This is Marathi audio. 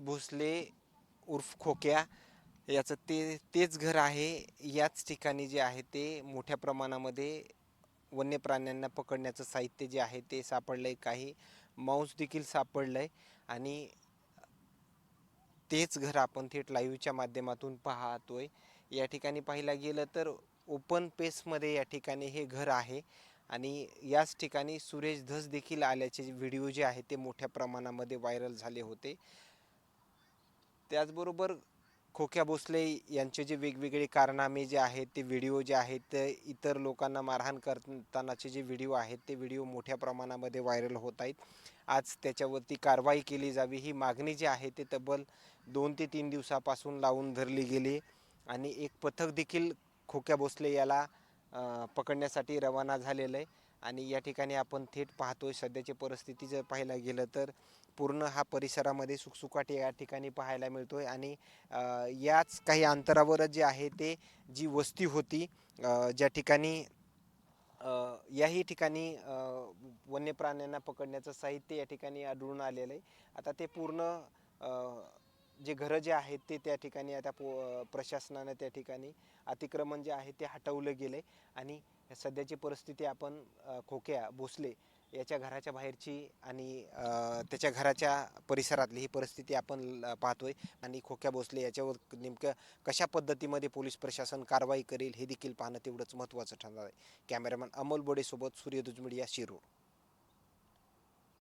भोसले उर्फ खोक्या याचं ते तेच घर आहे. याच ठिकाणी जे आहे ते मोठ्या प्रमाणामध्ये वन्य प्राण्यांना पकडण्याचं साहित्य जे आहे ते सापडलं आहे काही मांस देखील सापडलं आहे आणि तेच घर आपण थेट लाईव्हच्या माध्यमातून पाहतोय. या ठिकाणी पाहायला गेलं तर ओपन पेसमध्ये या ठिकाणी हे घर आहे. आणि याच ठिकाणी सुरेश धस देखील आल्याचे व्हिडिओ जे आहे ते मोठ्या प्रमाणामध्ये व्हायरल झाले होते. त्याचबरोबर खोक्या भोसले यांचे जे वेगवेगळे कारनामे जे आहेत ते व्हिडिओ जे आहेत ते इतर लोकांना मारहाण करतानाचे जे व्हिडिओ आहेत ते व्हिडिओ मोठ्या प्रमाणामध्ये व्हायरल होत आहेत. आज त्याच्यावरती कारवाई केली जावी ही मागणी जी आहे ते तब्बल दोन ते तीन दिवसापासून लावून धरली गेली आणि एक पथक देखील खोक्या भोसले याला पकडण्यासाठी रवाना झालेलं आहे. आणि या ठिकाणी आपण थेट पाहतोय सध्याची परिस्थिती जर पाहायला गेलं तर पूर्ण हा परिसरामध्ये सुखसुखाट या ठिकाणी पाहायला मिळतो आहे आणि याच काही अंतरावरच जे आहे ते जी वस्ती होती ज्या ठिकाणी याही ठिकाणी वन्य प्राण्यांना पकडण्याचं साहित्य या ठिकाणी आढळून आलेलं आहे. आता ते पूर्ण जे घरं जे आहेत ते त्या ठिकाणी आता पो प्रशासनानं त्या ठिकाणी अतिक्रमण जे आहे ते हटवलं गेलं आहे आणि सध्याची परिस्थिती आपण खोक्या भोसले याच्या घराच्या बाहेरची आणि त्याच्या घराच्या परिसरातली ही परिस्थिती आपण ल- पाहतोय. आणि खोक्या भोसले याच्यावर नेमकं कशा पद्धतीमध्ये पोलीस प्रशासन कारवाई करेल हे देखील पाहणं तेवढंच महत्त्वाचं ठरणार आहे. कॅमेरामॅन अमोल बोडेसोबत सूर्यदुज मीडिया शिरूर.